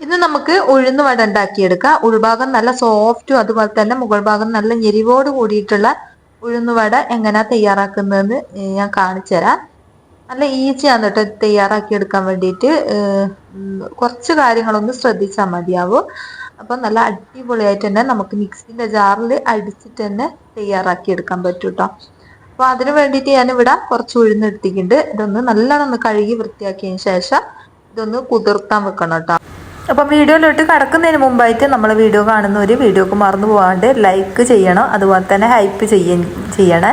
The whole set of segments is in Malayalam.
ഇന്ന് നമുക്ക് ഉഴുന്ന് വട ഉണ്ടാക്കിയെടുക്കാം. ഉൾഭാഗം നല്ല സോഫ്റ്റും അതുപോലെ തന്നെ മുകൾ ഭാഗം നല്ല ഞെരിവോട് കൂടിയിട്ടുള്ള ഉഴുന്നുവട എങ്ങനെയാ തയ്യാറാക്കുന്നതെന്ന് ഞാൻ കാണിച്ചു തരാം നല്ല ഈസിയാണ് കേട്ടോ തയ്യാറാക്കിയെടുക്കാൻ വേണ്ടിയിട്ട്. കുറച്ച് കാര്യങ്ങളൊന്ന് ശ്രദ്ധിച്ചാൽ മതിയാവും. അപ്പം നല്ല അടിപൊളിയായിട്ട് തന്നെ നമുക്ക് മിക്സിന്റെ ജാറിൽ അടിച്ചിട്ട് തന്നെ തയ്യാറാക്കിയെടുക്കാൻ പറ്റും കേട്ടോ അപ്പോൾ അതിന് വേണ്ടിയിട്ട് ഞാനിവിടെ കുറച്ച് ഉഴുന്നെടുത്തിട്ടുണ്ട് ഇതൊന്ന് നല്ലോണം ഒന്ന് കഴുകി വൃത്തിയാക്കിയതിന് ശേഷം ഇതൊന്ന് കുതിർത്താൻ വെക്കണം കേട്ടോ അപ്പം വീഡിയോയിലോട്ട് കടക്കുന്നതിന് മുമ്പായിട്ട് നമ്മൾ വീഡിയോ കാണുന്നവർ വീഡിയോക്ക് മറന്നു പോകാണ്ട് ലൈക്ക് ചെയ്യണം. അതുപോലെ തന്നെ ഹൈപ്പ് ചെയ്യ ചെയ്യണേ.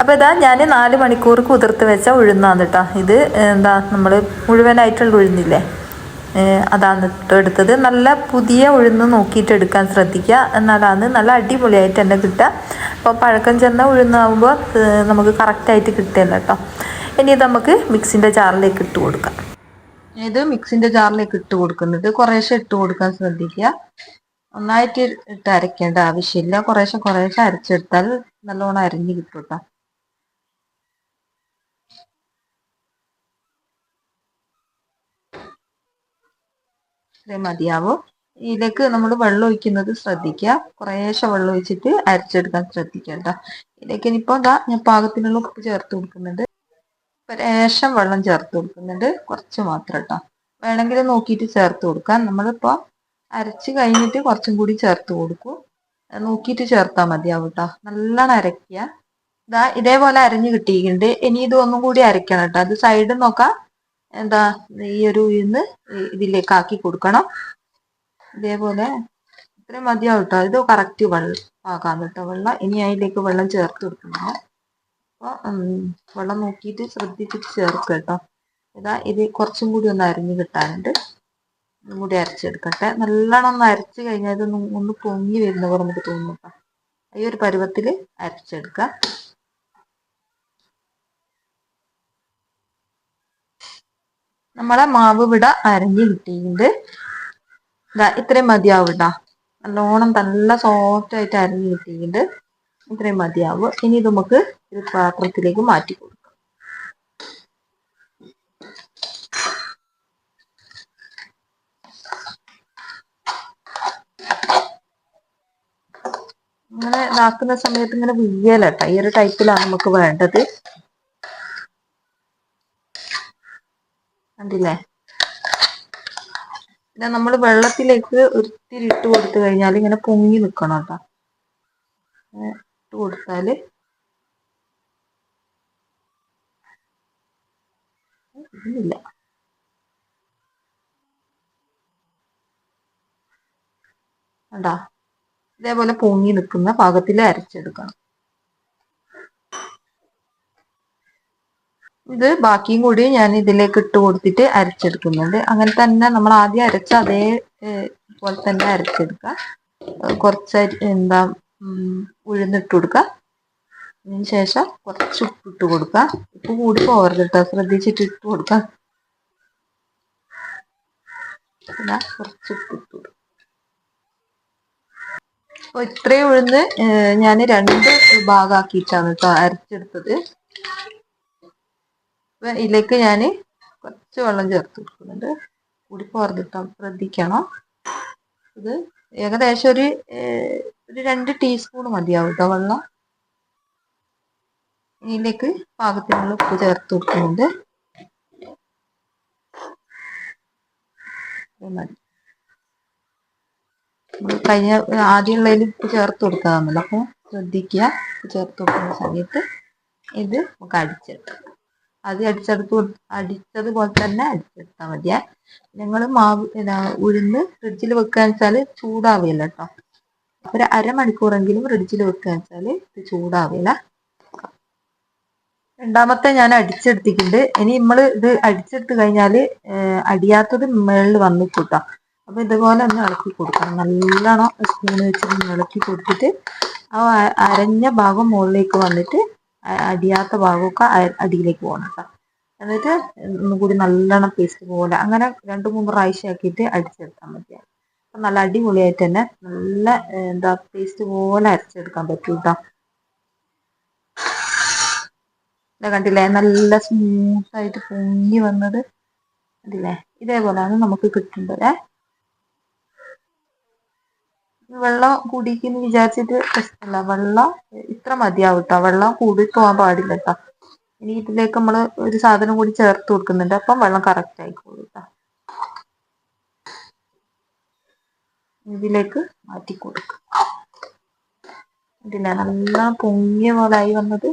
അപ്പോൾ ഇതാ ഞാൻ നാല് മണിക്കൂർ കുതിർത്ത് വെച്ച ഉഴുന്നാണ് കേട്ടോ ഇത് എന്താ നമ്മൾ മുഴുവനായിട്ടുള്ള ഉഴുന്നില്ലേ? അതാണ് എടുത്തത്. നല്ല പുതിയ ഉഴുന്ന് നോക്കിയിട്ട് എടുക്കാൻ ശ്രദ്ധിക്കുക. എന്നാലാണ് നല്ല അടിപൊളിയായിട്ട് തന്നെ കിട്ടുക. അപ്പോൾ പഴക്കം ചെന്ന ഉഴുന്നാകുമ്പോൾ നമുക്ക് കറക്റ്റായിട്ട് കിട്ടില്ല കേട്ടോ ഇനി ഇത് നമുക്ക് മിക്സിന്റെ ജാറിലേക്ക് ഇട്ട് കൊടുക്കാം. ഇത് മിക്സിന്റെ ജാറിലേക്ക് ഇട്ട് കൊടുക്കുന്നത് കുറേശ്ശെ ഇട്ട് കൊടുക്കാൻ ശ്രദ്ധിക്കുക. നന്നായിട്ട് ഇട്ട് അരയ്ക്കേണ്ട ആവശ്യമില്ല. കുറേശ്ശെ കുറേശ്ശെ അരച്ചെടുത്താൽ നല്ലോണം അരിഞ്ഞ് കിട്ടും കേട്ടോ ഇത്രയും മതിയാവും. ഇതിലേക്ക് നമ്മൾ വെള്ളം ഒഴിക്കുന്നത് ശ്രദ്ധിക്കുക. കുറേശ്ശെ വെള്ളം ഒഴിച്ചിട്ട് അരച്ചെടുക്കാൻ ശ്രദ്ധിക്കുക കേട്ടോ ഇതിലേക്ക് ഇനിയിപ്പോൾ എന്താ ഞാൻ പാകത്തിനുള്ള ഉപ്പ് ചേർത്ത് കൊടുക്കുന്നുണ്ട്. ലേശം വെള്ളം ചേർത്ത് കൊടുക്കുന്നുണ്ട്. കുറച്ച് മാത്രം കേട്ടോ വേണമെങ്കിൽ നോക്കിയിട്ട് ചേർത്ത് കൊടുക്കാം. നമ്മളിപ്പോൾ അരച്ച് കഴിഞ്ഞിട്ട് കുറച്ചും കൂടി ചേർത്ത് കൊടുക്കും. നോക്കിയിട്ട് ചേർത്താൽ മതിയാവും കേട്ടോ നല്ലോണം അരയ്ക്കുക. ഇതാ ഇതേപോലെ അരഞ്ഞ് കിട്ടിയിട്ടുണ്ട്. ഇനി ഇത് ഒന്നും കൂടി അരയ്ക്കണം കേട്ടോ അത് സൈഡ് നോക്കാം. എന്താ ഈ ഒരു ഇന്ന് ഇതിലേക്ക് ആക്കി കൊടുക്കണം. ഇതേപോലെ ഇത്രയും മതിയാവും കേട്ടോ ഇത് കറക്റ്റ് വെള്ളം ആക്കാം കേട്ടോ വെള്ളം ഇനി അതിലേക്ക് വെള്ളം ചേർത്ത് കൊടുക്കണം. വെള്ളം നോക്കിയിട്ട് ശ്രദ്ധിച്ചിട്ട് ചേർക്കുക കേട്ടോ. ഇതാ ഇത് കുറച്ചും കൂടി ഒന്ന് അരിഞ്ഞ് കിട്ടാനുണ്ട്. ഒന്നും കൂടി അരച്ചെടുക്കട്ടെ. നല്ലോണം ഒന്ന് അരച്ച് കഴിഞ്ഞാൽ ഇത് ഒന്ന് പൊങ്ങി വരുന്ന പോലെ നമുക്ക് തോന്നും കേട്ടോ ഈ ഒരു പരുവത്തിൽ അരച്ചെടുക്കുക നമ്മളെ മാവ് വിട അരഞ്ഞ് കിട്ടിയിട്ടുണ്ട്. ഇതാ ഇത്രയും മതിയാവും കേട്ടോ. നല്ലോണം നല്ല സോഫ്റ്റ് ആയിട്ട് അരഞ്ഞ് കിട്ടിയിട്ടുണ്ട്. ഇത്രയും മതിയാവുക. ഇനി നമുക്ക് ഒരു പാത്രത്തിലേക്ക് മാറ്റി കൊടുക്കാം. ഇങ്ങനെ ഇതാക്കുന്ന സമയത്ത് ഇങ്ങനെ വീയലട്ടോ ഈ ഒരു ടൈപ്പിലാണ് നമുക്ക് വേണ്ടത്. കണ്ടില്ലേ? പിന്നെ നമ്മൾ വെള്ളത്തിലേക്ക് ഒരിത്തിരി ഇട്ട് കൊടുത്തു കഴിഞ്ഞാൽ ഇങ്ങനെ പൊങ്ങി നിൽക്കണം കേട്ടോ. കൊടുത്താൽ ഇല്ല. കണ്ടാ? ഇതേപോലെ പൊങ്ങി നിൽക്കുന്ന പാകത്തിൽ അരച്ചെടുക്കണം. ഇത് ബാക്കിയും കൂടി ഞാൻ ഇതിലേക്ക് ഇട്ട് കൊടുത്തിട്ട് അരച്ചെടുക്കുന്നുണ്ട്. അങ്ങനെ തന്നെ നമ്മൾ ആദ്യം അരച്ച അതേ പോലെ തന്നെ അരച്ചെടുക്കുക. കുറച്ച് എന്താ ഉഴുന്നിട്ട് കൊടുക്കുക അതിന് ശേഷം കുറച്ച് ഉപ്പ് ഇട്ട് കൊടുക്കുക ഉപ്പ് കൂടി പോകരുത് കേട്ടോ. ശ്രദ്ധിച്ചിട്ട് ഇട്ട് കൊടുക്കുക പിന്നെ കുറച്ച് ഉപ്പ് ഇട്ട് കൊടുക്കുക അപ്പോൾ ഇത്രയും ഉഴുന്ന് ഞാൻ രണ്ട് ഭാഗമാക്കിയിട്ടാണ് കേട്ടോ അരച്ചെടുത്തത്. അപ്പം ഇതിലേക്ക് ഞാൻ കുറച്ച് വെള്ളം ചേർത്ത് കൊടുക്കുന്നുണ്ട്. കൂടി പോർന്നിട്ടോ ശ്രദ്ധിക്കണം. ഇത് ഏകദേശം ഒരു ഒരു രണ്ട് ടീസ്പൂൺ മതിയാവും കേട്ടോ വെള്ളം. ഇതിലേക്ക് പാകത്തിനുള്ള ഉപ്പ് ചേർത്ത് കൊടുക്കുന്നുണ്ട്. കഴിഞ്ഞ ആദ്യമുള്ളതിൽ ഉപ്പ് ചേർത്ത് കൊടുക്കാമല്ലോ. അപ്പോൾ ശ്രദ്ധിക്കുക. ഉപ്പ് ചേർത്ത് കൊടുക്കുന്ന സമയത്ത് ഇത് നമുക്ക് അടിച്ചെടുക്കാം. അത് അടിച്ചെടുത്ത് അടിച്ചതുപോലെ തന്നെ അടിച്ചെടുത്താൽ മതിയെ. ഞങ്ങൾ മാവ് ഉഴുന്ന് ഫ്രിഡ്ജിൽ വെക്കുകയെന്ന് വെച്ചാൽ ചൂടാവില്ല കേട്ടോ ഒരു അരമണിക്കൂറെങ്കിലും ഫ്രിഡ്ജിൽ വെക്കുകയെന്ന് വെച്ചാൽ ഇത് ചൂടാവില്ല. രണ്ടാമത്തെ ഞാൻ അടിച്ചെടുത്തിട്ടുണ്ട്. ഇനി നമ്മൾ ഇത് അടിച്ചെടുത്ത് കഴിഞ്ഞാൽ അടിയാത്തത് മേളിൽ വന്നിക്കൂട്ടോ. അപ്പൊ ഇതുപോലെ ഒന്ന് ഇളക്കി കൊടുക്കണം. നല്ലോണം സ്പൂൺ വെച്ചിട്ട് ഇളക്കി കൊടുത്തിട്ട് ആ അരഞ്ഞ ഭാഗം മുകളിലേക്ക് വന്നിട്ട് അടിയാത്ത ഭാഗമൊക്കെ അടിയിലേക്ക് പോകണം കേട്ടോ എന്നിട്ട് ഒന്നുകൂടി നല്ലോണം പേസ്റ്റ് പോലെ അങ്ങനെ രണ്ട് മൂന്ന് പ്രാവശ്യം ആക്കിയിട്ട് അടിച്ചെടുത്താൽ മതിയാണ് അപ്പം നല്ല അടിപൊളിയായിട്ട് തന്നെ നല്ല എന്താ പേസ്റ്റ് പോലെ അരച്ചെടുക്കാൻ പറ്റും കേട്ടോ കണ്ടില്ലേ? നല്ല സ്മൂത്തായിട്ട് പൊങ്ങി വന്നത്. അതില്ലേ ഇതേപോലെയാണ് നമുക്ക് കിട്ടേണ്ടത്. വെള്ളം കൂടിക്കുന്നു വിചാരിച്ചിട്ട് പ്രശ്നമില്ല വെള്ളം ഇത്ര മതിയാവും വെള്ളം കൂടി പോകാൻ പാടില്ല കേട്ടോ ഇനി ഇതിലേക്ക് നമ്മൾ ഒരു സാധനം കൂടി ചേർത്ത് കൊടുക്കുന്നുണ്ട്. അപ്പം വെള്ളം കറക്റ്റ് ആയിക്കോളൂ കേട്ടോ ഇതിലേക്ക് മാറ്റി കൊടുക്കും. ഇതില്ല നല്ല പൊങ്ങിയ പോലായി വന്നത്.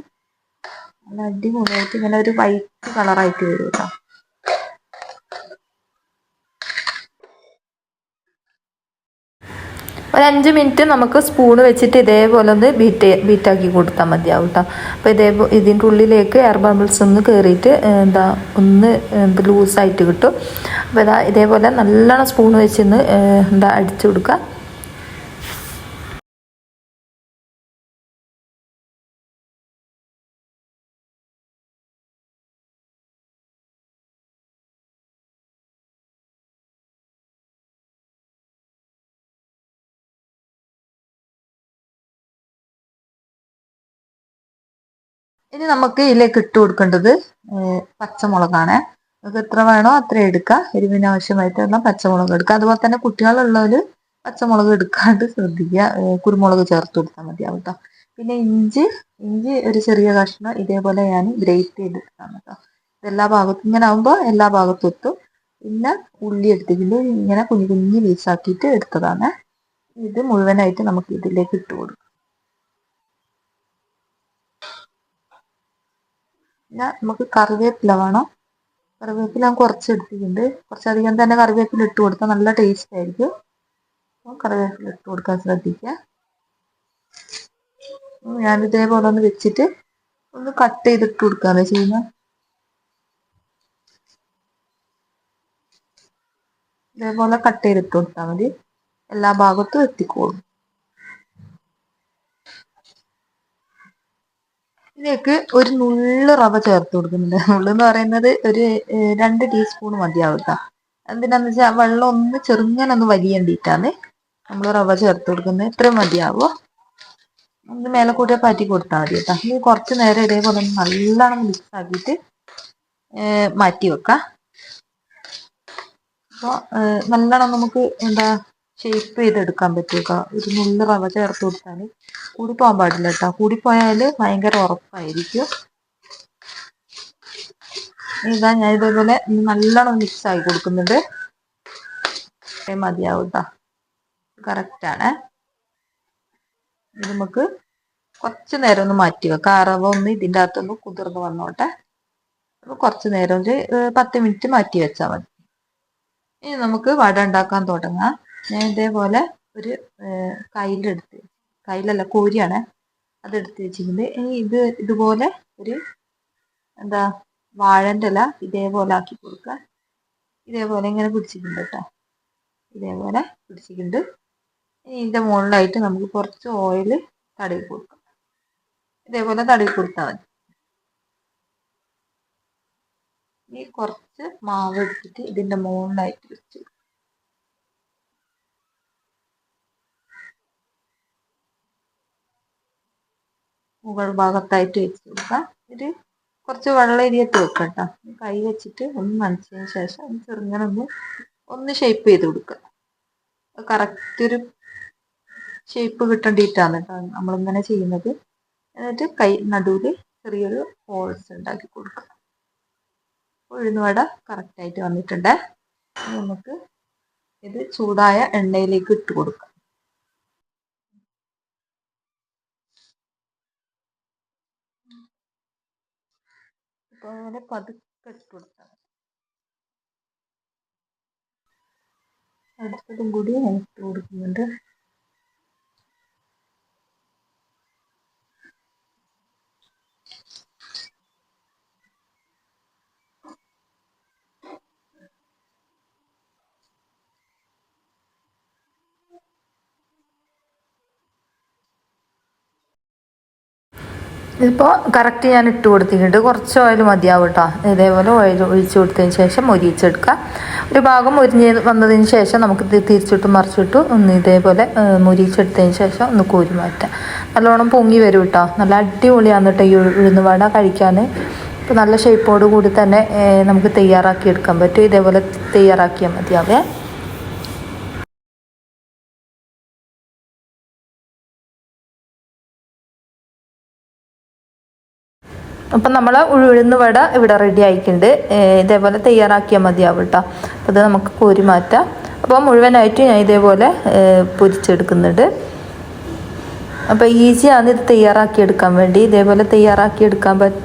നല്ല അടിപൊളിയായിട്ട് ഇങ്ങനെ ഒരു വൈറ്റ് കളറായിട്ട് വരും കേട്ടോ ഒരു അഞ്ച് മിനിറ്റ് നമുക്ക് സ്പൂൺ വെച്ചിട്ട് ഇതേപോലെ ഒന്ന് ബീറ്റ് ബീറ്റാക്കി കൊടുത്താൽ മതിയാവും കേട്ടോ അപ്പോൾ ഇതേ ഇതിന്റെ ഉള്ളിലേക്ക് എയർ ബബിൾസ് ഒന്ന് കയറിയിട്ട് എന്താ ഒന്ന് ലൂസായിട്ട് കിട്ടും. അപ്പോൾ ഇതാ ഇതേപോലെ നല്ലോണം സ്പൂൺ വെച്ചിന്ന് എന്താ അടിച്ചു കൊടുക്കുക ഇനി നമുക്ക് ഇതിലേക്ക് ഇട്ട് കൊടുക്കേണ്ടത് പച്ചമുളകാണ്. നമുക്ക് എത്ര വേണോ അത്ര എടുക്കുക എരിവിന് ആവശ്യമായിട്ട് പച്ചമുളക് എടുക്കുക അതുപോലെ തന്നെ കുട്ടികളുള്ളവർ പച്ചമുളക് എടുക്കാണ്ട് ശ്രദ്ധിക്കുക. കുരുമുളക് ചേർത്ത് കൊടുത്താൽ മതിയാവും കേട്ടോ പിന്നെ ഇഞ്ചി ഇഞ്ചി ഒരു ചെറിയ കഷ്ണം ഇതേപോലെ ഞാൻ ഗ്രേറ്റ് ചെയ്തെടുക്കാം കേട്ടോ എല്ലാ ഭാഗത്തും ഇങ്ങനെ ആകുമ്പോൾ എല്ലാ ഭാഗത്തും എത്തും. പിന്നെ ഉള്ളി എടുത്തിട്ടുണ്ട് ഇങ്ങനെ കുഞ്ഞു കുഞ്ഞു പീസാക്കിയിട്ട് എടുത്തതാണ്. ഇത് മുഴുവനായിട്ട് നമുക്ക് ഇതിലേക്ക് ഇട്ട് കൊടുക്കാം. പിന്നെ നമുക്ക് കറിവേപ്പില വേണം. കറിവേപ്പില ഞാൻ കുറച്ച് എടുത്തിട്ടുണ്ട്. കുറച്ചധികം തന്നെ കറിവേപ്പില ഇട്ട് കൊടുത്താൽ നല്ല ടേസ്റ്റ് ആയിരിക്കും. കറിവേപ്പില ഇട്ട് കൊടുക്കാൻ ശ്രദ്ധിക്കുക ഞാൻ ഇതേപോലെ ഒന്ന് വെച്ചിട്ട് ഒന്ന് കട്ട് ചെയ്തിട്ട് കൊടുക്കാതെ ചെയ്യുന്നത് ഇതേപോലെ കട്ട് ചെയ്തിട്ട് കൊടുത്താൽ മതി. എല്ലാ ഭാഗത്തും എത്തിക്കോളും. ഇതിലേക്ക് ഒരു നുള്ള് റവ ചേർത്ത് കൊടുക്കുന്നുണ്ട്. നുള്ള് എന്ന് പറയുന്നത് ഒരു രണ്ട് ടീസ്പൂൺ മതിയാവുക എന്തിനാന്ന് വെച്ചാൽ വെള്ളം ഒന്ന് ചെറുങ്ങനൊന്ന് വലിയണ്ടിട്ടാണ് നമ്മൾ റവ ചേർത്ത് കൊടുക്കുന്നത്. ഇത്രയും മതിയാവോ? ഒന്ന് മേലെ കൂട്ടിയ പാറ്റി കൊടുത്താൽ മതി കേട്ടോ. ഇനി കുറച്ച് നേരം ഇതേപോലെ നല്ലോണം മിക്സ് ആക്കിയിട്ട് മാറ്റി വെക്കാം. അപ്പോൾ നല്ലോണം നമുക്ക് എന്താ ഷേപ്പ് ചെയ്തെടുക്കാൻ പറ്റുക. ഒരു നുള്ള് റവ ചേർത്ത് കൊടുത്താൽ കൂടി പോകാൻ പാടില്ല കേട്ടോ കൂടിപ്പോയാൽ ഭയങ്കര ഉറപ്പായിരിക്കും. ഇതാ ഞാൻ ഇതേപോലെ നല്ലോണം മിക്സ് ആയി കൊടുക്കുന്നുണ്ട്. മതിയാവും കേട്ടോ കറക്റ്റാണ് ഇത് നമുക്ക് കുറച്ച് നേരം ഒന്ന് മാറ്റി വെക്കാം. റവ ഒന്ന് ഇതിന്റെ അകത്തൊന്ന് കുതിർന്ന് വന്നോട്ടെ. അപ്പോൾ കുറച്ച് നേരം ഒരു പത്ത് മിനിറ്റ് മാറ്റി വെച്ചാൽ മതി. ഇനി നമുക്ക് വട ഉണ്ടാക്കാൻ തുടങ്ങാം. ഞാൻ ഇതേപോലെ ഒരു കയ്യിലെടുത്ത് കയ്യിലല്ല കോരിയാണ് അതെടുത്ത് വെച്ചിട്ടുണ്ട് ഇനി ഇത് ഇതുപോലെ ഒരു എന്താ വാഴന്റെ ഇല ഇതേപോലെ ആക്കി കൊടുക്കുക. ഇതേപോലെ ഇങ്ങനെ പിടിച്ചിട്ടുണ്ട് കേട്ടോ. ഇതേപോലെ പിടിച്ചിട്ടുണ്ട്. ഇനി ഇതിന്റെ മുകളിലായിട്ട് നമുക്ക് കുറച്ച് ഓയിൽ തടവി കൊടുക്കാം. ഇതേപോലെ തടവി കൊടുത്താൽ മതി. ഇനി കുറച്ച് മാവ് എടുത്തിട്ട് ഇതിന്റെ മുകളിലായിട്ട് വെച്ച് മുകൾ ഭാഗത്തായിട്ട് വെച്ച് കൊടുക്കുക ഇത് കുറച്ച് വെള്ളം ഇരിയത്ത് വെക്കുക കേട്ടോ. കൈ വെച്ചിട്ട് ഒന്ന് നനച്ചതിന് ശേഷം ഒന്ന് ചെറുങ്ങനെ ഒന്ന് ഒന്ന് ഷേപ്പ് ചെയ്ത് കൊടുക്കുക. കറക്റ്റ് ഒരു ഷേപ്പ് കിട്ടേണ്ടിയിട്ടാണ് കേട്ടോ നമ്മളിങ്ങനെ ചെയ്യുന്നത്. എന്നിട്ട് കൈ നടുവിൽ ചെറിയൊരു ഹോൾസ് ഉണ്ടാക്കി കൊടുക്കുക. ഉഴുന്നുവട കറക്റ്റായിട്ട് വന്നിട്ടുണ്ട്. നമുക്ക് ഇത് ചൂടായ എണ്ണയിലേക്ക് ഇട്ട് കൊടുക്കാം അങ്ങനെ പതുക്കെ ഇട്ട് കൊടുത്താൽ അടുത്തതും കൂടി ഞാൻ കൊടുക്കുന്നുണ്ട്. ഇതിപ്പോൾ കറക്റ്റ് ഞാൻ ഇട്ട് കൊടുത്തിട്ടുണ്ട്. കുറച്ച് ഓയിൽ മതിയാവും കേട്ടോ ഇതേപോലെ ഓയിൽ ഒഴിച്ച് കൊടുത്തതിന് ശേഷം മുരിച്ചെടുക്കുക ഒരു ഭാഗം മുരിഞ്ഞ് വന്നതിന് ശേഷം നമുക്ക് തിരിച്ചിട്ട് മറിച്ചിട്ട് ഒന്ന് ഇതേപോലെ മുരിച്ചെടുത്തതിന് ശേഷം ഒന്ന് കോരി മാറ്റാം നല്ലോണം പൊങ്ങി വരും കേട്ടോ നല്ല അടിപൊളിയാണ് കേട്ടോ ഈ ഉഴുന്ന് വട കഴിക്കാൻ. ഇപ്പോൾ നല്ല ഷേപ്പോട് കൂടി തന്നെ നമുക്ക് തയ്യാറാക്കി എടുക്കാൻ പറ്റും. ഇതേപോലെ തയ്യാറാക്കിയാൽ മതിയാവേ. അപ്പം നമ്മൾ ഉഴുന്ന് വട ഇവിടെ റെഡി ആയിട്ടുണ്ട്. ഇതേപോലെ തയ്യാറാക്കിയാൽ മതിയാവും കേട്ടോ അപ്പോൾ നമുക്ക് കോരി മാറ്റാം. അപ്പോൾ മുഴുവനായിട്ട് ഞാൻ ഇതേപോലെ പൊരിച്ചെടുക്കുന്നുണ്ട്. അപ്പോൾ ഈസിയാണ് ഇത് തയ്യാറാക്കിയെടുക്കാൻ വേണ്ടി. ഇതേപോലെ തയ്യാറാക്കിയെടുക്കാൻ പറ്റ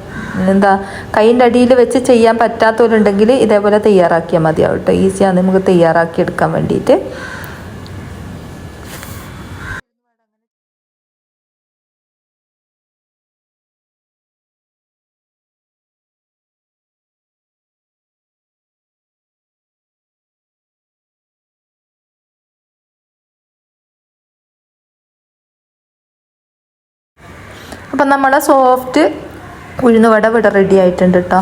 എന്താ കൈന്റെ അടിയിൽ വെച്ച് ചെയ്യാൻ പറ്റാത്തവരുണ്ടെങ്കിൽ ഇതേപോലെ തയ്യാറാക്കിയാൽ മതിയാവും കേട്ടോ ഈസിയാണ് നമുക്ക് തയ്യാറാക്കിയെടുക്കാൻ വേണ്ടിയിട്ട്. അപ്പം നമ്മൾ സോഫ്റ്റ് ഉഴുന്നുവട ഇവിടെ റെഡി ആയിട്ടുണ്ട് കേട്ടോ